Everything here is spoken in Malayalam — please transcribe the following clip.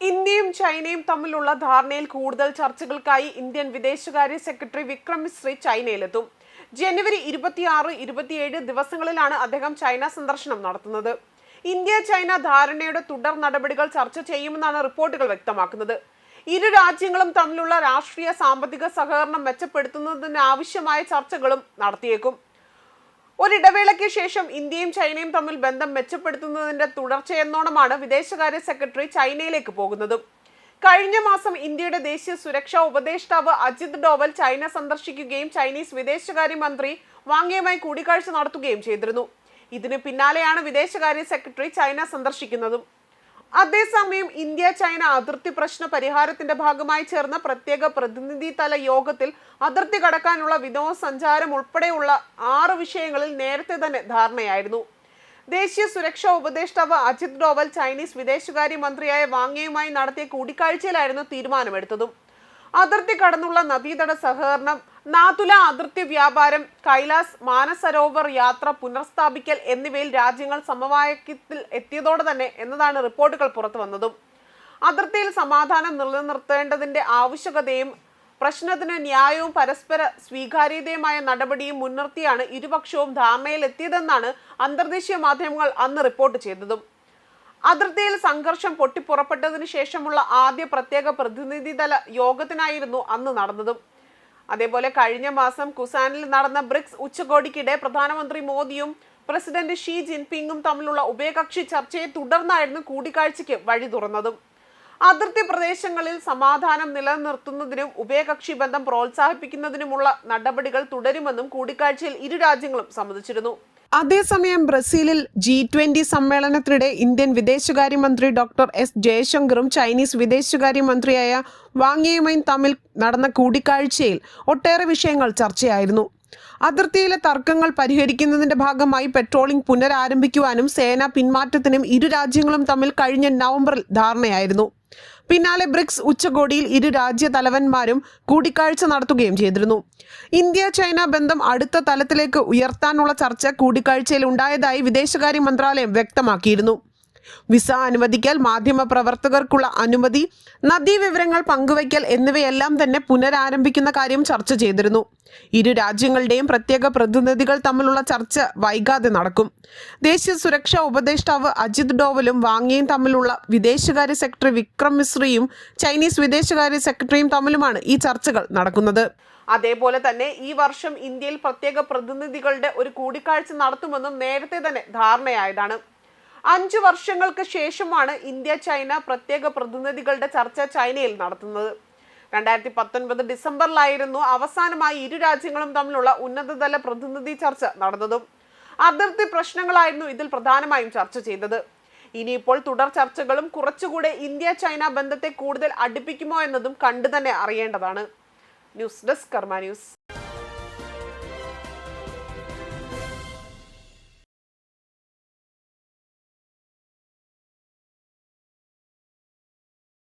ഇന്ത്യയും ചൈനയും തമ്മിലുള്ള ധാരണയിൽ കൂടുതൽ ചർച്ചകൾക്കായി ഇന്ത്യൻ വിദേശകാര്യ സെക്രട്ടറി വിക്രം മിശ്രി ചൈനയിലെത്തും. ജനുവരി ഇരുപത്തിയാറ് ഇരുപത്തിയേഴ് ദിവസങ്ങളിലാണ് അദ്ദേഹം ചൈന സന്ദർശനം നടത്തുന്നത്. ഇന്ത്യ ചൈന ധാരണയുടെ തുടർ നടപടികൾ ചർച്ച ചെയ്യുമെന്നാണ് റിപ്പോർട്ടുകൾ വ്യക്തമാക്കുന്നത്. ഇരു രാജ്യങ്ങളും തമ്മിലുള്ള രാഷ്ട്രീയ സാമ്പത്തിക സഹകരണം മെച്ചപ്പെടുത്തുന്നതിന് ആവശ്യമായ ചർച്ചകളും നടത്തിയേക്കും. ഒരിടവേളയ്ക്ക് ശേഷം ഇന്ത്യയും ചൈനയും തമ്മിൽ ബന്ധം മെച്ചപ്പെടുത്തുന്നതിന്റെ തുടർച്ചയെന്നോണമാണ് വിദേശകാര്യ സെക്രട്ടറി ചൈനയിലേക്ക് പോകുന്നത്. കഴിഞ്ഞ മാസം ഇന്ത്യയുടെ ദേശീയ സുരക്ഷാ ഉപദേഷ്ടാവ് അജിത് ഡോവൽ ചൈന സന്ദർശിക്കുകയും ചൈനീസ് വിദേശകാര്യമന്ത്രി വാങ്ങിയുമായി കൂടിക്കാഴ്ച നടത്തുകയും ചെയ്തിരുന്നു. ഇതിന് പിന്നാലെയാണ് വിദേശകാര്യ സെക്രട്ടറി ചൈന സന്ദർശിക്കുന്നതും. അതേസമയം ഇന്ത്യ ചൈന അതിർത്തി പ്രശ്ന പരിഹാരത്തിന്റെ ഭാഗമായി ചേർന്ന പ്രത്യേക പ്രതിനിധി തല യോഗത്തിൽ അതിർത്തി കടക്കാനുള്ള വിനോദസഞ്ചാരം ഉൾപ്പെടെയുള്ള ആറ് വിഷയങ്ങളിൽ നേരത്തെ തന്നെ ധാരണയായിരുന്നു. ദേശീയ സുരക്ഷാ ഉപദേഷ്ടാവ് അജിത് ഡോവൽ ചൈനീസ് വിദേശകാര്യ മന്ത്രിയായ വാങ്യയുമായി നടത്തിയ കൂടിക്കാഴ്ചയിലായിരുന്നു തീരുമാനമെടുത്തതും. അതിർത്തി കടന്നുള്ള നദീതട സഹകരണം നാതുല അതിർത്തി വ്യാപാരം കൈലാസ് മാനസരോവർ യാത്ര പുനർസ്ഥാപിക്കൽ എന്നിവയിൽ രാജ്യങ്ങൾ സമവാക്യത്തിൽ എത്തിയതോടെ തന്നെ എന്നതാണ് റിപ്പോർട്ടുകൾ പുറത്തു വന്നതും. അതിർത്തിയിൽ സമാധാനം നിലനിർത്തേണ്ടതിന്റെ ആവശ്യകതയും പ്രശ്നത്തിന് ന്യായവും പരസ്പര സ്വീകാര്യതയുമായ നടപടിയും മുൻനിർത്തിയാണ് ഇരുപക്ഷവും ധാരണയിലെത്തിയതെന്നാണ് അന്തർദേശീയ മാധ്യമങ്ങൾ അന്ന് റിപ്പോർട്ട് ചെയ്തതും. അതിർത്തിയിൽ സംഘർഷം പൊട്ടിപ്പുറപ്പെട്ടതിന് ശേഷമുള്ള ആദ്യ പ്രത്യേക പ്രതിനിധിതല യോഗത്തിനായിരുന്നു അന്ന് നടന്നതും. അതേപോലെ കഴിഞ്ഞ മാസം കുസാനിൽ നടന്ന ബ്രിക്സ് ഉച്ചകോടിക്കിടെ പ്രധാനമന്ത്രി മോദിയും പ്രസിഡന്റ് ഷീ ജിൻപിങ്ങും തമ്മിലുള്ള ഉഭയകക്ഷി ചർച്ചയെ തുടർന്നായിരുന്നു കൂടിക്കാഴ്ചയ്ക്ക് വഴി തുറന്നതും. അതിർത്തി പ്രദേശങ്ങളിൽ സമാധാനം നിലനിർത്തുന്നതിനും ഉഭയകക്ഷി ബന്ധം പ്രോത്സാഹിപ്പിക്കുന്നതിനുമുള്ള നടപടികൾ തുടരുമെന്നും കൂടിക്കാഴ്ചയിൽ ഇരു രാജ്യങ്ങളും സമ്മതിച്ചിരുന്നു. അതേസമയം ബ്രസീലിൽ ജി ട്വന്റി സമ്മേളനത്തിനിടെ ഇന്ത്യൻ വിദേശകാര്യമന്ത്രി ഡോക്ടർ എസ് ജയശങ്കറും ചൈനീസ് വിദേശകാര്യമന്ത്രിയായ വാങ്യയുമായും തമ്മിൽ നടന്ന കൂടിക്കാഴ്ചയിൽ ഒട്ടേറെ വിഷയങ്ങൾ ചർച്ചയായിരുന്നു. അതിർത്തിയിലെ തർക്കങ്ങൾ പരിഹരിക്കുന്നതിന്റെ ഭാഗമായി പെട്രോളിംഗ് പുനരാരംഭിക്കുവാനും സേന പിന്മാറ്റത്തിനും ഇരു രാജ്യങ്ങളും തമ്മിൽ കഴിഞ്ഞ നവംബറിൽ ധാരണയായിരുന്നു. പിന്നാലെ ബ്രിക്സ് ഉച്ചകോടിയിൽ ഇരു രാജ്യ തലവന്മാരും കൂടിക്കാഴ്ച നടത്തുകയും ചെയ്തിരുന്നു. ഇന്ത്യ ചൈന ബന്ധം അടുത്ത തലത്തിലേക്ക് ഉയർത്താനുള്ള ചർച്ച കൂടിക്കാഴ്ചയിൽ ഉണ്ടായതായി വിദേശകാര്യ മന്ത്രാലയം വ്യക്തമാക്കിയിരുന്നു. വിസ അനുവദിക്കൽ മാധ്യമ പ്രവർത്തകർക്കുള്ള അനുമതി നദീവിവരങ്ങൾ പങ്കുവയ്ക്കൽ എന്നിവയെല്ലാം തന്നെ പുനരാരംഭിക്കുന്ന കാര്യം ചർച്ച ചെയ്തിരുന്നു. ഇരു രാജ്യങ്ങളുടെയും പ്രത്യേക പ്രതിനിധികൾ തമ്മിലുള്ള ചർച്ച വൈകാതെ നടക്കും. ദേശീയ സുരക്ഷാ ഉപദേഷ്ടാവ് അജിത് ഡോവലും വാങ്ങിയും തമ്മിലുള്ള വിദേശകാര്യ സെക്രട്ടറി വിക്രം മിശ്രയും ചൈനീസ് വിദേശകാര്യ സെക്രട്ടറിയും തമ്മിലുമാണ് ഈ ചർച്ചകൾ നടക്കുന്നത്. അതേപോലെ തന്നെ ഈ വർഷം ഇന്ത്യയിൽ പ്രത്യേക പ്രതിനിധികളുടെ ഒരു കൂടിക്കാഴ്ച നടത്തുമെന്നും നേരത്തെ തന്നെ ധാരണയായതാണ്. അഞ്ചു വർഷങ്ങൾക്ക് ശേഷമാണ് ഇന്ത്യ ചൈന പ്രത്യേക പ്രതിനിധികളുടെ ചർച്ച ചൈനയിൽ നടത്തുന്നത്. രണ്ടായിരത്തി പത്തൊൻപത് ഡിസംബറിലായിരുന്നു അവസാനമായി ഇരു രാജ്യങ്ങളും തമ്മിലുള്ള ഉന്നതതല പ്രതിനിധി ചർച്ച നടന്നതും. അതിർത്തി പ്രശ്നങ്ങളായിരുന്നു ഇതിൽ പ്രധാനമായും ചർച്ച ചെയ്തത്. ഇനിയിപ്പോൾ തുടർ ചർച്ചകളും കുറച്ചുകൂടെ ഇന്ത്യ ചൈന ബന്ധത്തെ കൂടുതൽ അടുപ്പിക്കുമോ എന്നതും കണ്ടുതന്നെ അറിയേണ്ടതാണ്. News desk Karma news.